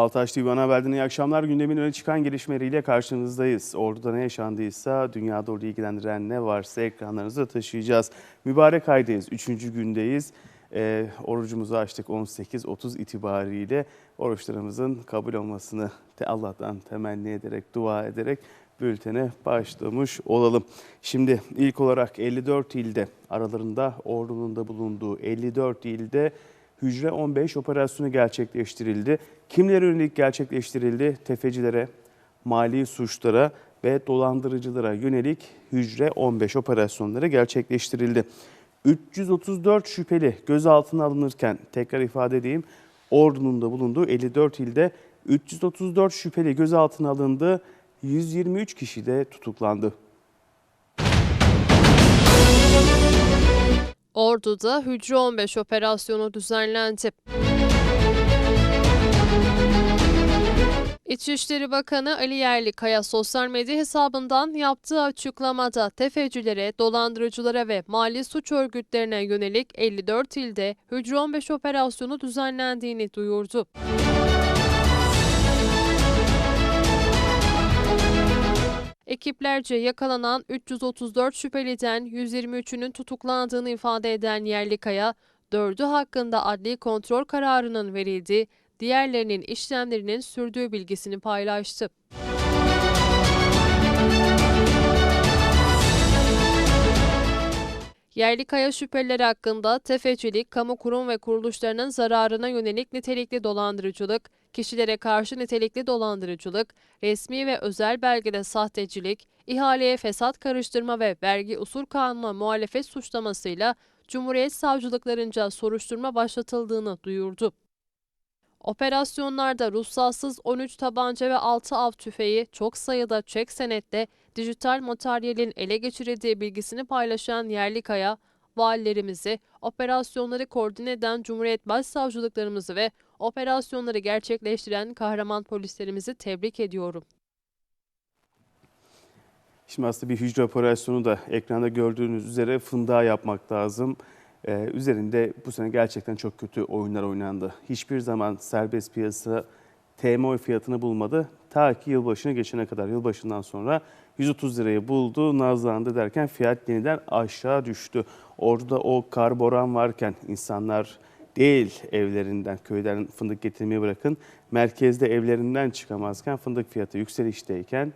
Altaş TV Ana Haber'den iyi akşamlar. Gündemin öne çıkan gelişmeleriyle karşınızdayız. Ordu'da ne yaşandıysa, dünyada orada ilgilendiren ne varsa ekranlarınıza taşıyacağız. Mübarek aydayız, üçüncü gündeyiz. Ee, orucumuzu açtık 18.30 itibariyle. Oruçlarımızın kabul olmasını te Allah'tan temenni ederek, dua ederek bültene başlamış olalım. Şimdi ilk olarak 54 ilde aralarında ordunun da bulunduğu 54 ilde Hücre 15 operasyonu gerçekleştirildi. Kimlere yönelik gerçekleştirildi? Tefecilere, mali suçlara ve dolandırıcılara yönelik Hücre 15 operasyonları gerçekleştirildi. 334 şüpheli gözaltına alınırken tekrar ifade edeyim ordunun da bulunduğu 54 ilde 334 şüpheli gözaltına alındı. 123 kişi de tutuklandı. Ordu'da Hücre 15 operasyonu düzenlendi. İçişleri Bakanı Ali Yerlikaya sosyal medya hesabından yaptığı açıklamada tefecilere, dolandırıcılara ve mali suç örgütlerine yönelik 54 ilde Hücre 15 operasyonu düzenlendiğini duyurdu. Ekiplerce yakalanan 334 şüpheliden 123'ünün tutuklandığını ifade eden Yerlikaya, 4'ü hakkında adli kontrol kararının verildiği, diğerlerinin işlemlerinin sürdüğü bilgisini paylaştı. Yerlikaya şüphelileri hakkında tefecilik, kamu kurum ve kuruluşlarının zararına yönelik nitelikli dolandırıcılık, kişilere karşı nitelikli dolandırıcılık, resmi ve özel belgede sahtecilik, ihaleye fesat karıştırma ve vergi usul kanuna muhalefet suçlamasıyla Cumhuriyet Savcılıklarınca soruşturma başlatıldığını duyurdu. Operasyonlarda ruhsatsız 13 tabanca ve 6 av tüfeği, çok sayıda çek senetle dijital materyalin ele geçirildiği bilgisini paylaşan Yerlikaya, valilerimizi, operasyonları koordine eden Cumhuriyet Başsavcılıklarımızı ve operasyonları gerçekleştiren kahraman polislerimizi tebrik ediyorum. Şimdi aslında bir hücre operasyonu da ekranda gördüğünüz üzere fındığa yapmak lazım. Ee, üzerinde bu sene gerçekten çok kötü oyunlar oynandı. Hiçbir zaman serbest piyasa TMO fiyatını bulmadı. Ta ki yılbaşına geçene kadar, yılbaşından sonra 130 lirayı buldu, nazlandı derken fiyat yeniden aşağı düştü. Orada o karboran varken insanlar değil evlerinden, köyden fındık getirmeyi bırakın, merkezde evlerinden çıkamazken fındık fiyatı yükselişteyken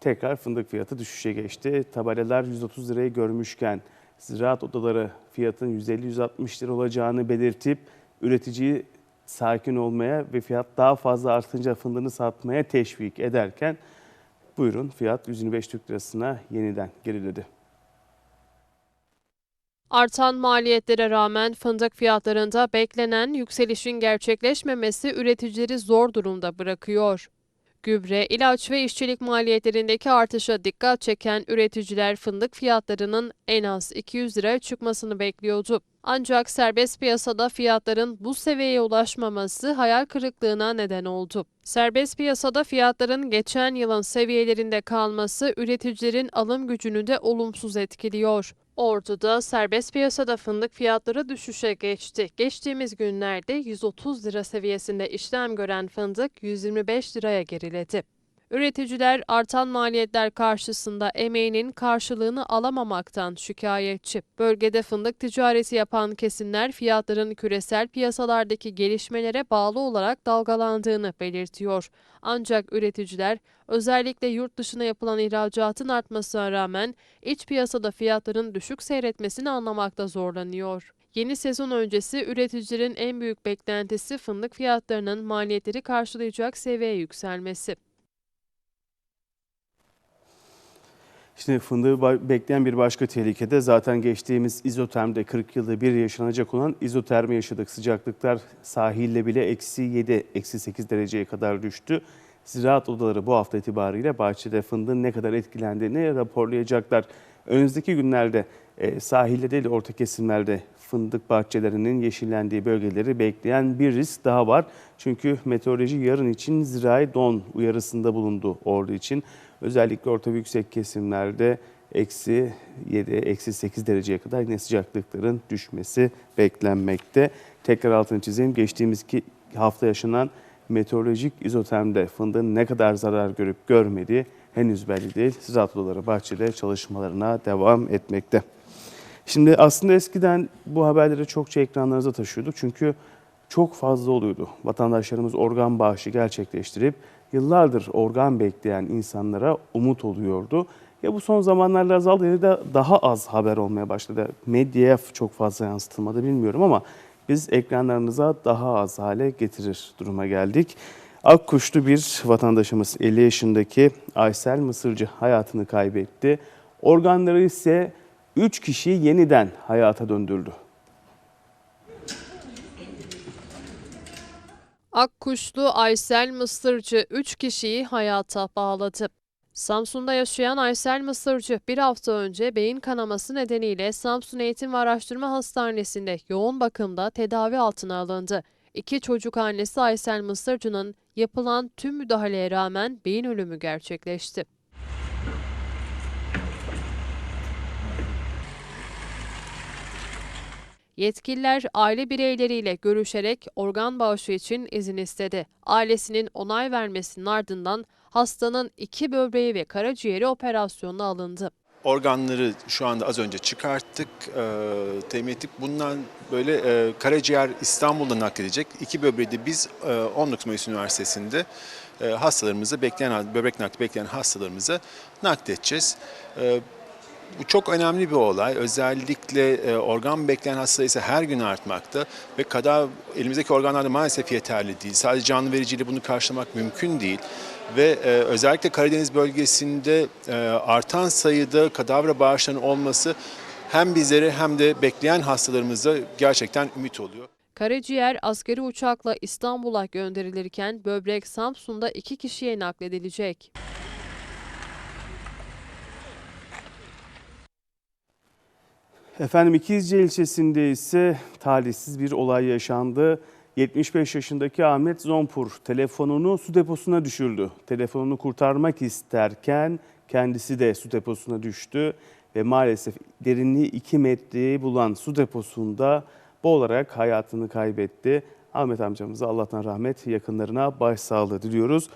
tekrar fındık fiyatı düşüşe geçti. Tabelalar 130 lirayı görmüşken ziraat odaları fiyatın 150-160 lira olacağını belirtip üreticiyi sakin olmaya ve fiyat daha fazla artınca fındığını satmaya teşvik ederken buyurun fiyat 125 Türk Lirası'na yeniden geriledi. Artan maliyetlere rağmen fındık fiyatlarında beklenen yükselişin gerçekleşmemesi üreticileri zor durumda bırakıyor. Gübre, ilaç ve işçilik maliyetlerindeki artışa dikkat çeken üreticiler fındık fiyatlarının en az 200 lira çıkmasını bekliyordu. Ancak serbest piyasada fiyatların bu seviyeye ulaşmaması hayal kırıklığına neden oldu. Serbest piyasada fiyatların geçen yılın seviyelerinde kalması üreticilerin alım gücünü de olumsuz etkiliyor. Ordu'da serbest piyasada fındık fiyatları düşüşe geçti. Geçtiğimiz günlerde 130 lira seviyesinde işlem gören fındık 125 liraya geriledi. Üreticiler artan maliyetler karşısında emeğinin karşılığını alamamaktan şikayetçi. Bölgede fındık ticareti yapan kesimler fiyatların küresel piyasalardaki gelişmelere bağlı olarak dalgalandığını belirtiyor. Ancak üreticiler özellikle yurt dışına yapılan ihracatın artmasına rağmen iç piyasada fiyatların düşük seyretmesini anlamakta zorlanıyor. Yeni sezon öncesi üreticilerin en büyük beklentisi fındık fiyatlarının maliyetleri karşılayacak seviyeye yükselmesi. Şimdi fındığı bekleyen bir başka tehlike de zaten geçtiğimiz izotermde 40 yılda bir yaşanacak olan izotermi yaşadık. Sıcaklıklar sahille bile eksi 7, eksi 8 dereceye kadar düştü. Ziraat odaları bu hafta itibariyle bahçede fındığın ne kadar etkilendiğini raporlayacaklar. Önümüzdeki günlerde e, sahilde değil orta kesimlerde fındık bahçelerinin yeşillendiği bölgeleri bekleyen bir risk daha var. Çünkü meteoroloji yarın için zirai don uyarısında bulundu ordu için. Özellikle orta ve yüksek kesimlerde eksi 7, eksi 8 dereceye kadar yine sıcaklıkların düşmesi beklenmekte. Tekrar altını çizeyim. Geçtiğimiz ki hafta yaşanan meteorolojik izotermde fındığın ne kadar zarar görüp görmediği henüz belli değil. Ziraat Odaları bahçede çalışmalarına devam etmekte. Şimdi aslında eskiden bu haberleri çokça ekranlarınıza taşıyorduk. Çünkü çok fazla oluyordu. Vatandaşlarımız organ bağışı gerçekleştirip yıllardır organ bekleyen insanlara umut oluyordu. Ya bu son zamanlarda azaldı ya da daha az haber olmaya başladı. Medyaya çok fazla yansıtılmadı bilmiyorum ama biz ekranlarınıza daha az hale getirir duruma geldik. Akkuş'tu bir vatandaşımız 50 yaşındaki Aysel Mısırcı hayatını kaybetti. Organları ise 3 kişi yeniden hayata döndürdü. Akkuşlu Aysel Mısırcı 3 kişiyi hayata bağladı. Samsun'da yaşayan Aysel Mısırcı bir hafta önce beyin kanaması nedeniyle Samsun Eğitim ve Araştırma Hastanesi'nde yoğun bakımda tedavi altına alındı. İki çocuk annesi Aysel Mısırcı'nın yapılan tüm müdahaleye rağmen beyin ölümü gerçekleşti. Yetkililer aile bireyleriyle görüşerek organ bağışı için izin istedi. Ailesinin onay vermesinin ardından hastanın iki böbreği ve karaciğeri operasyonuna alındı. Organları şu anda az önce çıkarttık, e, temin ettik. Bundan böyle e, karaciğer İstanbul'da nakledecek. İki böbreği de biz e, 19 Mayıs Üniversitesi'nde e, hastalarımızı bekleyen, böbrek nakli bekleyen hastalarımızı nakledeceğiz. E, bu çok önemli bir olay. Özellikle e, organ bekleyen hasta sayısı her gün artmakta ve kadar elimizdeki organlar da maalesef yeterli değil. Sadece canlı vericiyle bunu karşılamak mümkün değil. Ve e, özellikle Karadeniz bölgesinde e, artan sayıda kadavra bağışlarının olması hem bizlere hem de bekleyen hastalarımıza gerçekten ümit oluyor. Karaciğer askeri uçakla İstanbul'a gönderilirken böbrek Samsun'da iki kişiye nakledilecek. Efendim İkizce ilçesinde ise talihsiz bir olay yaşandı. 75 yaşındaki Ahmet Zompur telefonunu su deposuna düşürdü. Telefonunu kurtarmak isterken kendisi de su deposuna düştü ve maalesef derinliği 2 metreyi bulan su deposunda boğularak hayatını kaybetti. Ahmet amcamıza Allah'tan rahmet, yakınlarına başsağlığı diliyoruz.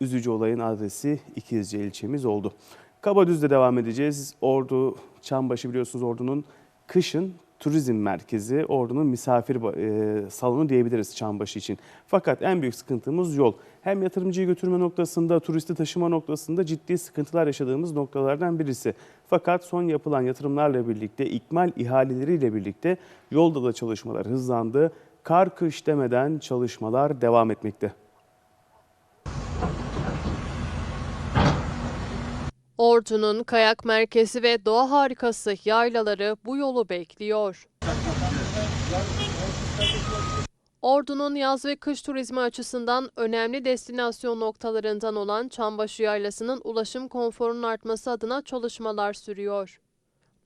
Üzücü olayın adresi İkizce ilçemiz oldu. Kabadüz'de devam edeceğiz. Ordu, Çambaşı biliyorsunuz Ordu'nun kışın turizm merkezi, Ordu'nun misafir e, salonu diyebiliriz Çambaşı için. Fakat en büyük sıkıntımız yol. Hem yatırımcıyı götürme noktasında, turisti taşıma noktasında ciddi sıkıntılar yaşadığımız noktalardan birisi. Fakat son yapılan yatırımlarla birlikte, ikmal ihaleleriyle birlikte yolda da çalışmalar hızlandı. Kar kış demeden çalışmalar devam etmekte. Ordu'nun kayak merkezi ve doğa harikası yaylaları bu yolu bekliyor. Ordu'nun yaz ve kış turizmi açısından önemli destinasyon noktalarından olan Çambaşı Yaylası'nın ulaşım konforunun artması adına çalışmalar sürüyor.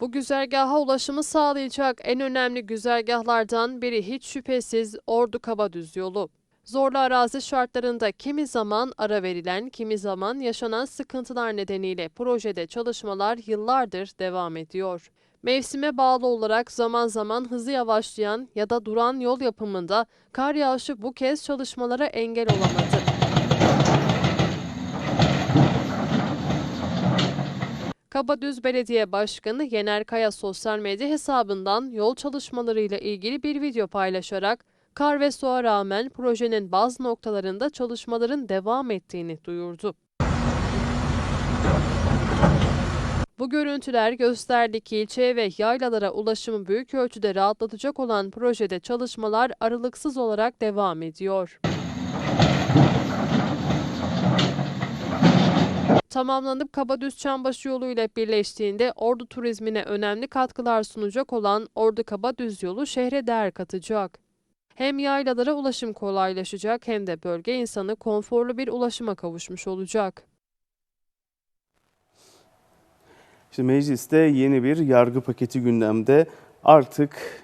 Bu güzergaha ulaşımı sağlayacak en önemli güzergahlardan biri hiç şüphesiz Ordu Kabadüz yolu. Zorlu arazi şartlarında kimi zaman ara verilen, kimi zaman yaşanan sıkıntılar nedeniyle projede çalışmalar yıllardır devam ediyor. Mevsime bağlı olarak zaman zaman hızı yavaşlayan ya da duran yol yapımında kar yağışı bu kez çalışmalara engel olamadı. Kabadüz Belediye Başkanı Yener Kaya sosyal medya hesabından yol çalışmalarıyla ilgili bir video paylaşarak kar ve soğuğa rağmen projenin bazı noktalarında çalışmaların devam ettiğini duyurdu. Bu görüntüler gösterdi ki ilçeye ve yaylalara ulaşımı büyük ölçüde rahatlatacak olan projede çalışmalar aralıksız olarak devam ediyor. Tamamlanıp Kabadüz Çambaşı yolu ile birleştiğinde Ordu turizmine önemli katkılar sunacak olan Ordu Kabadüz yolu şehre değer katacak. Hem yaylalara ulaşım kolaylaşacak hem de bölge insanı konforlu bir ulaşıma kavuşmuş olacak. Şimdi mecliste yeni bir yargı paketi gündemde. Artık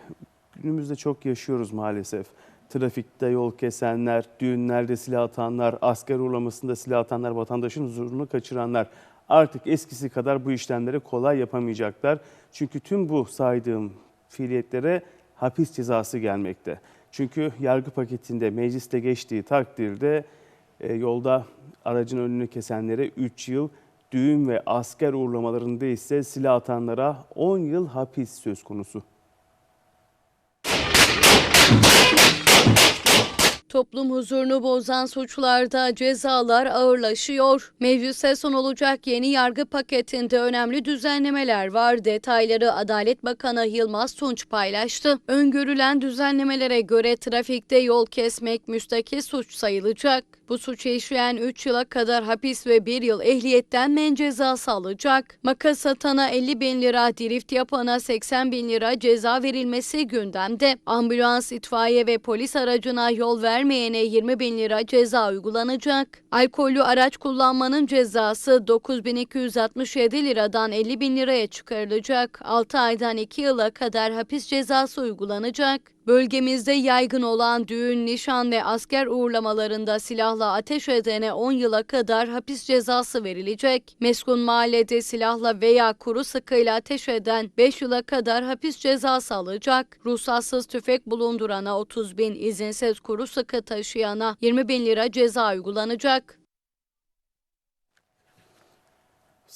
günümüzde çok yaşıyoruz maalesef. Trafikte yol kesenler, düğünlerde silah atanlar, asker uğramasında silah atanlar, vatandaşın huzurunu kaçıranlar artık eskisi kadar bu işlemleri kolay yapamayacaklar. Çünkü tüm bu saydığım fiiliyetlere hapis cezası gelmekte. Çünkü yargı paketinde mecliste geçtiği takdirde e, yolda aracın önünü kesenlere 3 yıl, düğün ve asker uğurlamalarında ise silah atanlara 10 yıl hapis söz konusu. Toplum huzurunu bozan suçlarda cezalar ağırlaşıyor. Meclise son olacak yeni yargı paketinde önemli düzenlemeler var. Detayları Adalet Bakanı Yılmaz Tunç paylaştı. Öngörülen düzenlemelere göre trafikte yol kesmek müstakil suç sayılacak. Bu suçu işleyen 3 yıla kadar hapis ve 1 yıl ehliyetten men cezası alacak. Makas satana 50 bin lira, drift yapana 80 bin lira ceza verilmesi gündemde. Ambulans, itfaiye ve polis aracına yol vermeyene 20 bin lira ceza uygulanacak. Alkollü araç kullanmanın cezası 9267 liradan 50 bin liraya çıkarılacak. 6 aydan 2 yıla kadar hapis cezası uygulanacak. Bölgemizde yaygın olan düğün, nişan ve asker uğurlamalarında silahla ateş edene 10 yıla kadar hapis cezası verilecek. Meskun mahallede silahla veya kuru sıkıyla ateş eden 5 yıla kadar hapis cezası alacak. Ruhsatsız tüfek bulundurana 30 bin, izinsiz kuru sıkı taşıyana 20 bin lira ceza uygulanacak.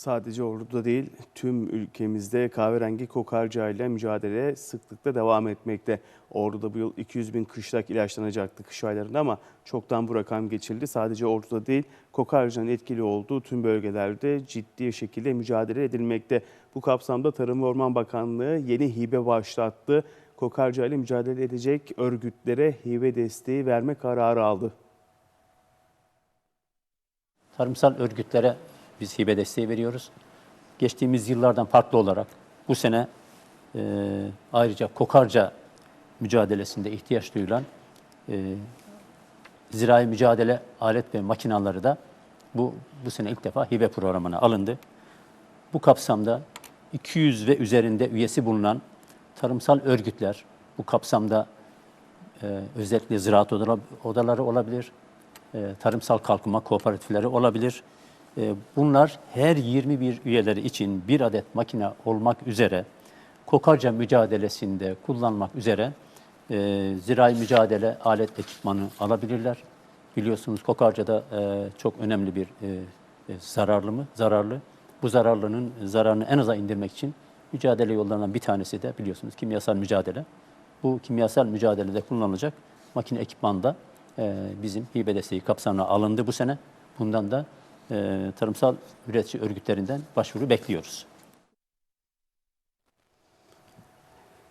Sadece Ordu'da değil, tüm ülkemizde kahverengi kokarcayla mücadele sıklıkla devam etmekte. Ordu'da bu yıl 200 bin kışlak ilaçlanacaktı kış aylarında ama çoktan bu rakam geçildi. Sadece Ordu'da değil, kokarcanın etkili olduğu tüm bölgelerde ciddi şekilde mücadele edilmekte. Bu kapsamda Tarım ve Orman Bakanlığı yeni hibe başlattı. Kokarcayla mücadele edecek örgütlere hibe desteği verme kararı aldı. Tarımsal örgütlere biz hibe desteği veriyoruz. Geçtiğimiz yıllardan farklı olarak bu sene e, ayrıca kokarca mücadelesinde ihtiyaç duyulan e, zirai mücadele alet ve makinaları da bu, bu sene ilk defa hibe programına alındı. Bu kapsamda 200 ve üzerinde üyesi bulunan tarımsal örgütler bu kapsamda e, özellikle ziraat odala- odaları olabilir, e, tarımsal kalkınma kooperatifleri olabilir. E, bunlar her 21 üyeleri için bir adet makine olmak üzere kokarca mücadelesinde kullanmak üzere e, zirai mücadele alet ekipmanı alabilirler. Biliyorsunuz kokarcada e, çok önemli bir e, e, zararlı mı? Zararlı. Bu zararlının zararını en aza indirmek için mücadele yollarından bir tanesi de biliyorsunuz kimyasal mücadele. Bu kimyasal mücadelede kullanılacak makine ekipman da e, bizim hibe desteği kapsamına alındı bu sene. Bundan da e, tarımsal üretici örgütlerinden başvuru bekliyoruz.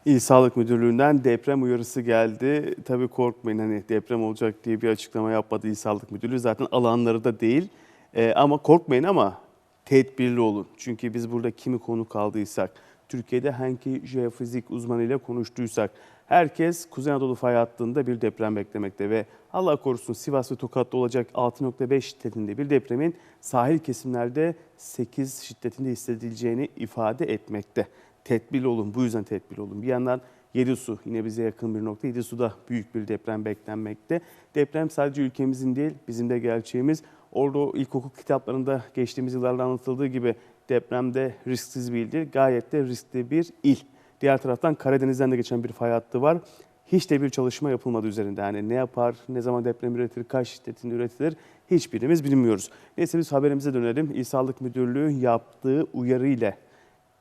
İl Sağlık Müdürlüğü'nden deprem uyarısı geldi. Tabii korkmayın hani deprem olacak diye bir açıklama yapmadı İl Sağlık Müdürlüğü. Zaten alanları da değil. Ee, ama korkmayın ama tedbirli olun. Çünkü biz burada kimi konu kaldıysak, Türkiye'de hangi jeofizik uzmanıyla konuştuysak, herkes Kuzey Anadolu fay hattında bir deprem beklemekte ve Allah korusun Sivas ve Tokat'ta olacak 6.5 şiddetinde bir depremin sahil kesimlerde 8 şiddetinde hissedileceğini ifade etmekte tedbirli olun. Bu yüzden tedbirli olun. Bir yandan Yedisu yine bize yakın bir nokta. Yedisu'da büyük bir deprem beklenmekte. Deprem sadece ülkemizin değil bizim de gerçeğimiz. Orada ilkokul kitaplarında geçtiğimiz yıllarda anlatıldığı gibi depremde risksiz bir il değil, gayet de riskli bir il. Diğer taraftan Karadeniz'den de geçen bir fay hattı var. Hiç de bir çalışma yapılmadı üzerinde. Yani ne yapar, ne zaman deprem üretir, kaç şiddetinde üretilir hiçbirimiz bilmiyoruz. Neyse biz haberimize dönelim. İl Sağlık Müdürlüğü yaptığı uyarı ile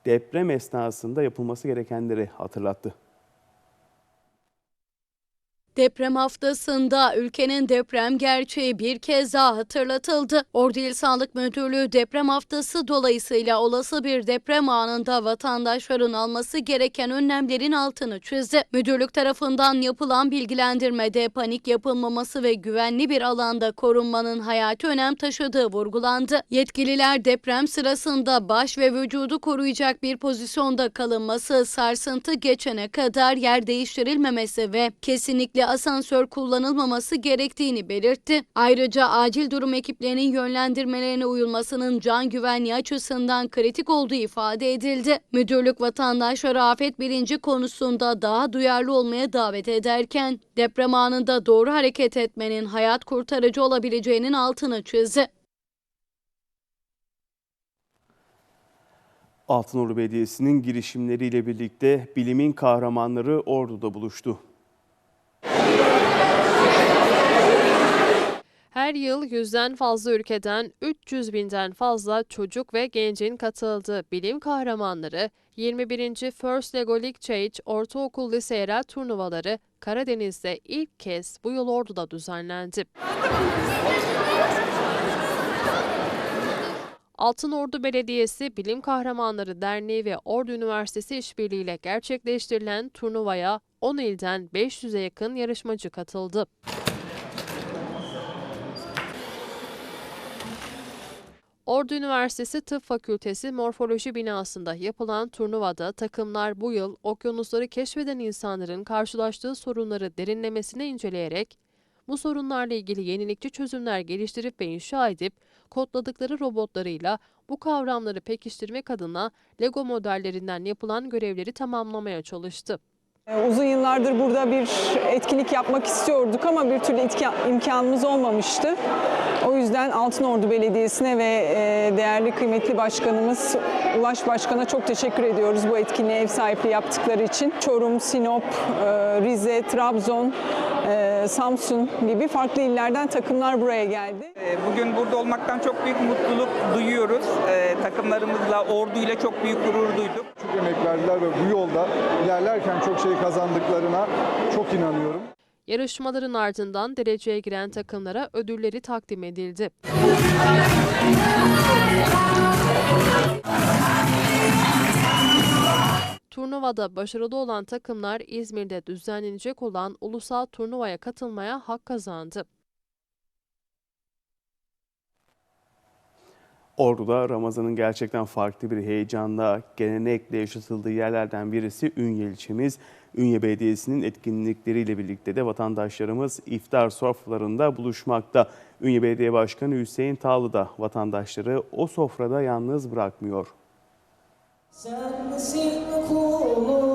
deprem esnasında yapılması gerekenleri hatırlattı. Deprem haftasında ülkenin deprem gerçeği bir kez daha hatırlatıldı. Ordu İl Sağlık Müdürlüğü deprem haftası dolayısıyla olası bir deprem anında vatandaşların alması gereken önlemlerin altını çizdi. Müdürlük tarafından yapılan bilgilendirmede panik yapılmaması ve güvenli bir alanda korunmanın hayati önem taşıdığı vurgulandı. Yetkililer deprem sırasında baş ve vücudu koruyacak bir pozisyonda kalınması, sarsıntı geçene kadar yer değiştirilmemesi ve kesinlikle asansör kullanılmaması gerektiğini belirtti. Ayrıca acil durum ekiplerinin yönlendirmelerine uyulmasının can güvenliği açısından kritik olduğu ifade edildi. Müdürlük vatandaşlara afet bilinci konusunda daha duyarlı olmaya davet ederken deprem anında doğru hareket etmenin hayat kurtarıcı olabileceğinin altını çizdi. Altınordu Belediyesi'nin girişimleriyle birlikte bilimin kahramanları Ordu'da buluştu. Her yıl yüzden fazla ülkeden 300 binden fazla çocuk ve gencin katıldığı bilim kahramanları 21. First Lego League Change Ortaokul Lise Yerel turnuvaları Karadeniz'de ilk kez bu yıl Ordu'da düzenlendi. Altınordu Belediyesi Bilim Kahramanları Derneği ve Ordu Üniversitesi işbirliğiyle gerçekleştirilen turnuvaya 10 ilden 500'e yakın yarışmacı katıldı. Ordu Üniversitesi Tıp Fakültesi Morfoloji binasında yapılan turnuvada takımlar bu yıl okyanusları keşfeden insanların karşılaştığı sorunları derinlemesine inceleyerek bu sorunlarla ilgili yenilikçi çözümler geliştirip ve inşa edip kodladıkları robotlarıyla bu kavramları pekiştirmek adına Lego modellerinden yapılan görevleri tamamlamaya çalıştı. Ee, Uzun yıllardır burada bir etkinlik yapmak istiyorduk ama bir türlü imkanımız olmamıştı. O yüzden Altınordu Belediyesi'ne ve e, değerli kıymetli başkanımız Ulaş Başkan'a çok teşekkür ediyoruz bu etkinliğe ev sahipliği yaptıkları için. Çorum, Sinop, e, Rize, Trabzon, e, Samsun gibi farklı illerden takımlar buraya geldi. Bugün burada olmaktan çok büyük mutluluk duyuyoruz. Takımlarımızla, orduyla çok büyük gurur duyduk. Çok emek verdiler ve bu yolda ilerlerken çok şey kazandıklarına çok inanıyorum. Yarışmaların ardından dereceye giren takımlara ödülleri takdim edildi. Turnuvada başarılı olan takımlar İzmir'de düzenlenecek olan ulusal turnuvaya katılmaya hak kazandı. Ordu'da Ramazan'ın gerçekten farklı bir heyecanla, gelenekle yaşatıldığı yerlerden birisi Ünye ilçemiz. Ünye Belediyesi'nin etkinlikleriyle birlikte de vatandaşlarımız iftar sofralarında buluşmakta. Ünye Belediye Başkanı Hüseyin Tağlı da vatandaşları o sofrada yalnız bırakmıyor. Sensin kuluna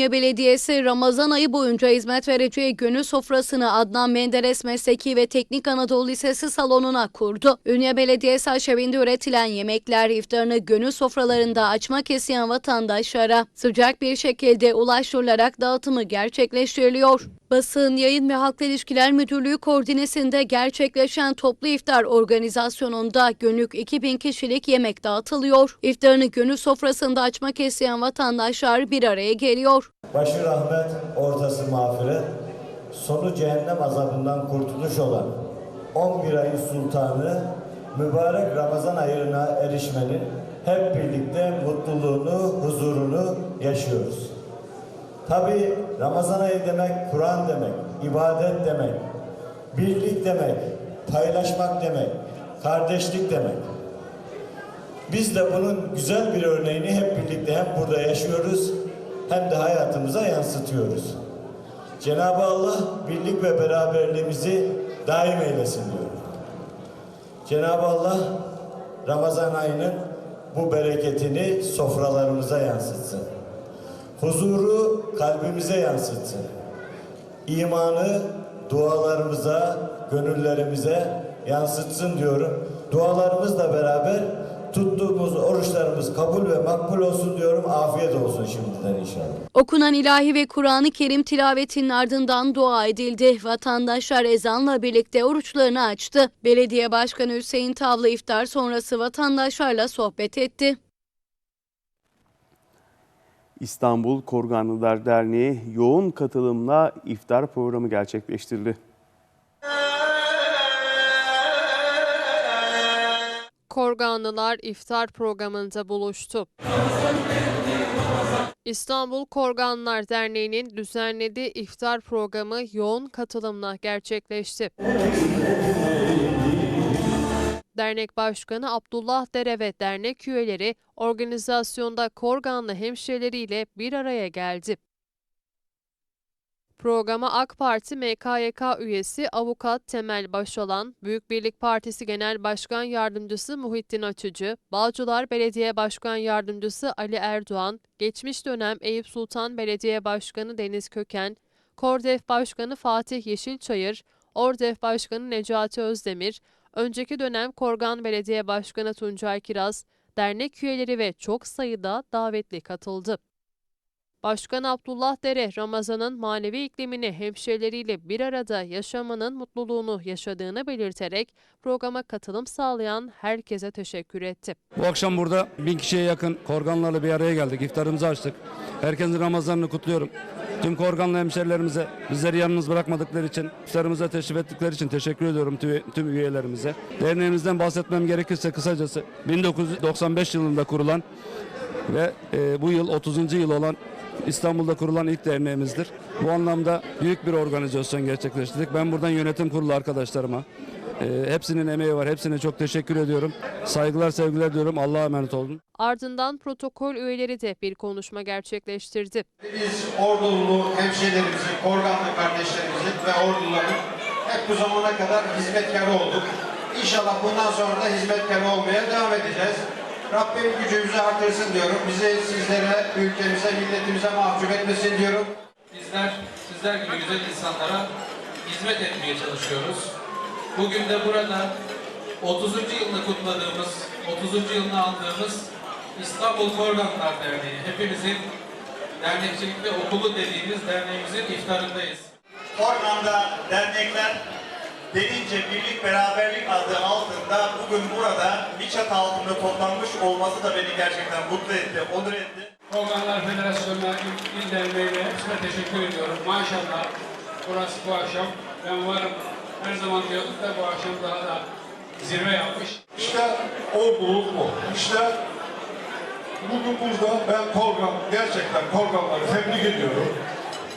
Ünye Belediyesi Ramazan ayı boyunca hizmet vereceği gönül sofrasını Adnan Menderes Mesleki ve Teknik Anadolu Lisesi salonuna kurdu. Ünye Belediyesi aşevinde üretilen yemekler iftarını gönül sofralarında açmak isteyen vatandaşlara sıcak bir şekilde ulaştırılarak dağıtımı gerçekleştiriliyor. Basın, Yayın ve Halkla İlişkiler Müdürlüğü koordinesinde gerçekleşen toplu iftar organizasyonunda günlük 2000 kişilik yemek dağıtılıyor. İftarını gönül sofrasında açmak isteyen vatandaşlar bir araya geliyor. Başı rahmet, ortası mağfiret, sonu cehennem azabından kurtuluş olan 11 ayın sultanı mübarek Ramazan ayına erişmenin hep birlikte mutluluğunu, huzurunu yaşıyoruz. Tabi Ramazan ayı demek Kur'an demek, ibadet demek, birlik demek, paylaşmak demek, kardeşlik demek. Biz de bunun güzel bir örneğini hep birlikte hem burada yaşıyoruz hem de hayatımıza yansıtıyoruz. Cenab-ı Allah birlik ve beraberliğimizi daim eylesin diyor. Cenab-ı Allah Ramazan ayının bu bereketini sofralarımıza yansıtsın. Huzuru kalbimize yansıtsın. İmanı dualarımıza, gönüllerimize yansıtsın diyorum. Dualarımızla beraber tuttuğumuz oruçlarımız kabul ve makbul olsun diyorum. Afiyet olsun şimdiden inşallah. Okunan ilahi ve Kur'an-ı Kerim tilavetinin ardından dua edildi. Vatandaşlar ezanla birlikte oruçlarını açtı. Belediye Başkanı Hüseyin Tavlı iftar sonrası vatandaşlarla sohbet etti. İstanbul Korganlılar Derneği yoğun katılımla iftar programı gerçekleştirdi. Korganlılar iftar programında buluştu. İstanbul Korganlar Derneği'nin düzenlediği iftar programı yoğun katılımla gerçekleşti. Dernek Başkanı Abdullah Dere ve dernek üyeleri organizasyonda Korganlı hemşireleriyle bir araya geldi. Programa AK Parti MKYK üyesi Avukat Temel Başalan, Büyük Birlik Partisi Genel Başkan Yardımcısı Muhittin Açıcı, Bağcılar Belediye Başkan Yardımcısı Ali Erdoğan, geçmiş dönem Eyüp Sultan Belediye Başkanı Deniz Köken, Kordef Başkanı Fatih Yeşilçayır, Ordef Başkanı Necati Özdemir, önceki dönem Korgan Belediye Başkanı Tuncay Kiraz, dernek üyeleri ve çok sayıda davetli katıldı. Başkan Abdullah Dere, Ramazan'ın manevi iklimini hemşehrileriyle bir arada yaşamanın mutluluğunu yaşadığını belirterek programa katılım sağlayan herkese teşekkür etti. Bu akşam burada bin kişiye yakın korganlarla bir araya geldik. İftarımızı açtık. Herkesin Ramazan'ını kutluyorum. Tüm korganlı hemşerilerimize bizleri yalnız bırakmadıkları için, iftarımıza teşrif ettikleri için teşekkür ediyorum tüm, tüm üyelerimize. Derneğimizden bahsetmem gerekirse kısacası 1995 yılında kurulan ve e, bu yıl 30. yıl olan İstanbul'da kurulan ilk derneğimizdir. Bu anlamda büyük bir organizasyon gerçekleştirdik. Ben buradan yönetim kurulu arkadaşlarıma, e, hepsinin emeği var. Hepsine çok teşekkür ediyorum. Saygılar, sevgiler diyorum. Allah'a emanet olun. Ardından protokol üyeleri de bir konuşma gerçekleştirdi. Biz Ordulu hemşehrilerimizin, Korganlı kardeşlerimizin ve Orduların hep bu zamana kadar hizmetkarı olduk. İnşallah bundan sonra da hizmetkarı olmaya devam edeceğiz. Rabbim gücümüzü artırsın diyorum. Bizi sizlere, ülkemize, milletimize mahcup etmesin diyorum. Bizler sizler gibi güzel insanlara hizmet etmeye çalışıyoruz. Bugün de burada 30. yılını kutladığımız, 30. yılını andığımız İstanbul Korganlar Derneği, hepimizin dernekçilik ve okulu dediğimiz derneğimizin iftarındayız. Korgan'da dernekler denince birlik beraberlik adı altında bugün burada bir çatı altında toplanmış olması da beni gerçekten mutlu etti, onur etti. Korganlar Federasyonu'na, il, il derneğine hepsine teşekkür ediyorum. Maşallah burası bu akşam ben varım her zaman diyorduk da bu akşam daha da zirve yapmış. İşte orduluk bu. İşte bugün burada ben Korgan, gerçekten Korganları tebrik ediyorum.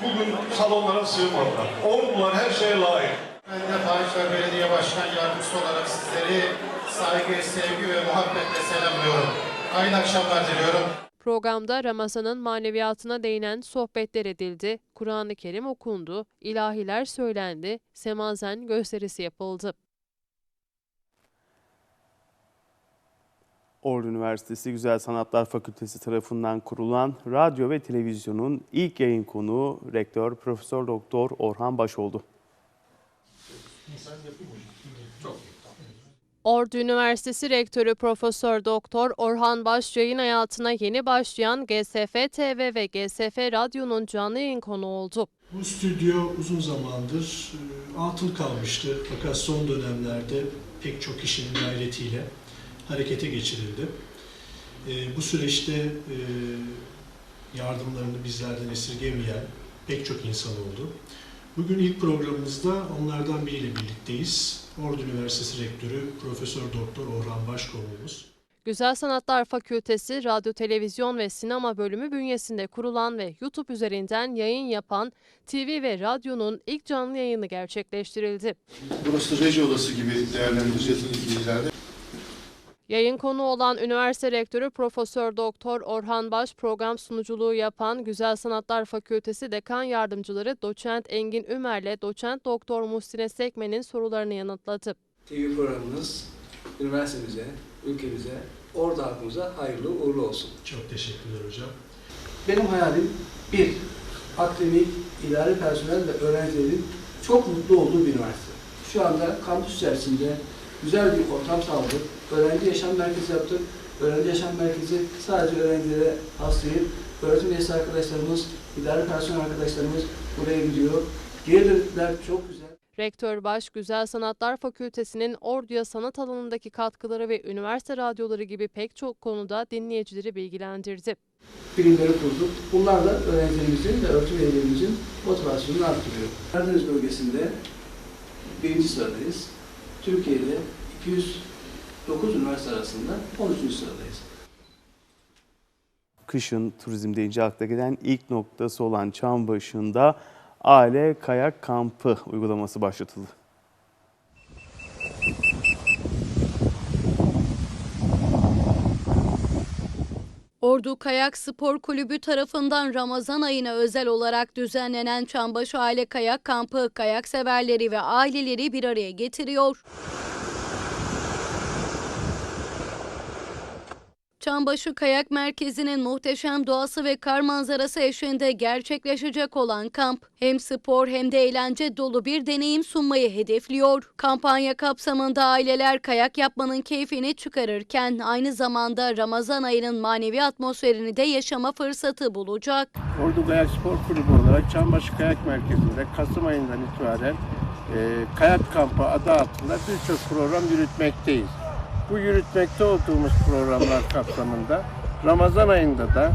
Bugün salonlara sığmadılar. Ordular her şeye layık. Ben de Bağışlar Belediye Başkan Yardımcısı olarak sizleri saygı, sevgi ve muhabbetle selamlıyorum. Hayırlı akşamlar diliyorum. Programda Ramazan'ın maneviyatına değinen sohbetler edildi, Kur'an-ı Kerim okundu, ilahiler söylendi, semazen gösterisi yapıldı. Ordu Üniversitesi Güzel Sanatlar Fakültesi tarafından kurulan radyo ve televizyonun ilk yayın konuğu rektör Profesör Doktor Orhan Baş oldu. Ordu Üniversitesi Rektörü Profesör Doktor Orhan Baş hayatına yeni başlayan GSF TV ve GSF Radyo'nun canlı yayın konuğu oldu. Bu stüdyo uzun zamandır e, atıl kalmıştı fakat son dönemlerde pek çok kişinin gayretiyle harekete geçirildi. E, Bu süreçte e, yardımlarını bizlerden esirgemeyen pek çok insan oldu. Bugün ilk programımızda onlardan biriyle birlikteyiz. Ordu Üniversitesi Rektörü Profesör Doktor Orhan Başkoğlu'muz. Güzel Sanatlar Fakültesi Radyo, Televizyon ve Sinema Bölümü bünyesinde kurulan ve YouTube üzerinden yayın yapan TV ve radyonun ilk canlı yayını gerçekleştirildi. Burası reji odası gibi değerlendireceğiz ilgililerde. Yayın konuğu olan üniversite rektörü Profesör Doktor Orhan Baş program sunuculuğu yapan Güzel Sanatlar Fakültesi Dekan Yardımcıları Doçent Engin Ümer'le Doçent Doktor Muhsine Sekmen'in sorularını yanıtladı. TV programınız üniversitemize, ülkemize, orada halkımıza hayırlı uğurlu olsun. Çok teşekkürler hocam. Benim hayalim bir, akademik, idari personel ve öğrencilerin çok mutlu olduğu bir üniversite. Şu anda kampüs içerisinde güzel bir ortam sağladık. Öğrenci yaşam merkezi yaptık. Öğrenci yaşam merkezi sadece öğrencilere has değil. Öğretim üyesi arkadaşlarımız, idari personel arkadaşlarımız buraya gidiyor. Geri dönütler çok güzel. Rektör Baş, Güzel Sanatlar Fakültesi'nin Ordu'ya sanat alanındaki katkıları ve üniversite radyoları gibi pek çok konuda dinleyicileri bilgilendirdi. birimleri kurduk. Bunlar da öğrencilerimizin ve öğretim üyelerimizin motivasyonunu arttırıyor. Karadeniz bölgesinde birinci sıradayız. Türkiye'de 209 üniversite arasında 13. sıradayız. Kışın turizm deyince akla gelen ilk noktası olan Çambaşı'nda aile kayak kampı uygulaması başlatıldı. Ordu Kayak Spor Kulübü tarafından Ramazan ayına özel olarak düzenlenen Çambaşı Aile Kayak Kampı kayak severleri ve aileleri bir araya getiriyor. Çambaşı Kayak Merkezi'nin muhteşem doğası ve kar manzarası eşliğinde gerçekleşecek olan kamp hem spor hem de eğlence dolu bir deneyim sunmayı hedefliyor. Kampanya kapsamında aileler kayak yapmanın keyfini çıkarırken aynı zamanda Ramazan ayının manevi atmosferini de yaşama fırsatı bulacak. Ordu Kayak Spor Kulübü olarak Çambaşı Kayak Merkezi'nde Kasım ayından itibaren e, kayak kampı adı altında birçok program yürütmekteyiz. Bu yürütmekte olduğumuz programlar kapsamında Ramazan ayında da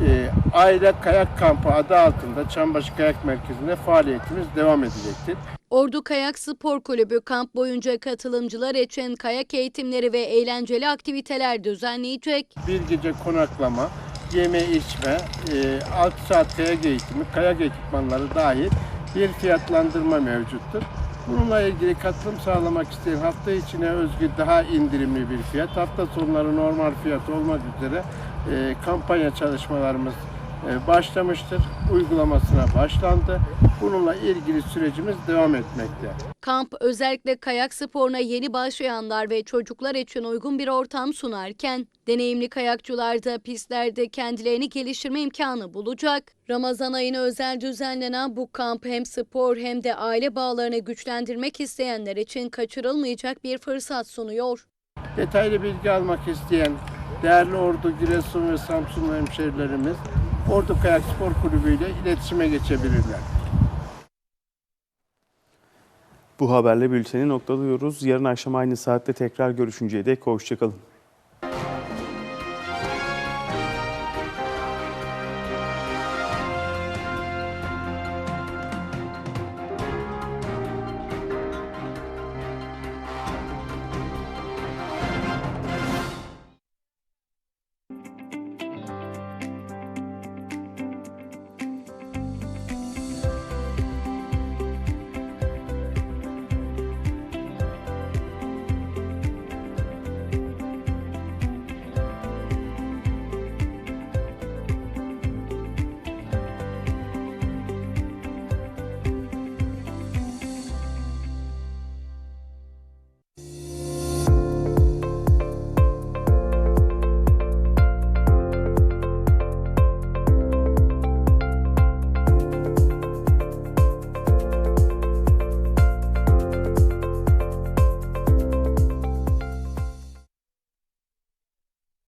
e, Aile Kayak Kampı adı altında Çambaşı Kayak Merkezi'nde faaliyetimiz devam edecektir. Ordu Kayak Spor Kulübü kamp boyunca katılımcılar için kayak eğitimleri ve eğlenceli aktiviteler düzenleyecek. Bir gece konaklama, yeme içme, e, 6 saat kayak eğitimi, kayak ekipmanları dahil bir fiyatlandırma mevcuttur. Bununla ilgili katılım sağlamak isteyen hafta içine özgü daha indirimli bir fiyat, hafta sonları normal fiyat olmak üzere e, kampanya çalışmalarımız e, başlamıştır. Uygulamasına başlandı. Bununla ilgili sürecimiz devam etmekte. Kamp özellikle kayak sporuna yeni başlayanlar ve çocuklar için uygun bir ortam sunarken deneyimli kayakçılar da pistlerde kendilerini geliştirme imkanı bulacak. Ramazan ayına özel düzenlenen bu kamp hem spor hem de aile bağlarını güçlendirmek isteyenler için kaçırılmayacak bir fırsat sunuyor. Detaylı bilgi almak isteyen değerli Ordu, Giresun ve Samsun hemşerilerimiz Ordu Kayak Spor Kulübü ile iletişime geçebilirler. Bu haberle bülteni noktalıyoruz. Yarın akşam aynı saatte tekrar görüşünceye dek hoşçakalın.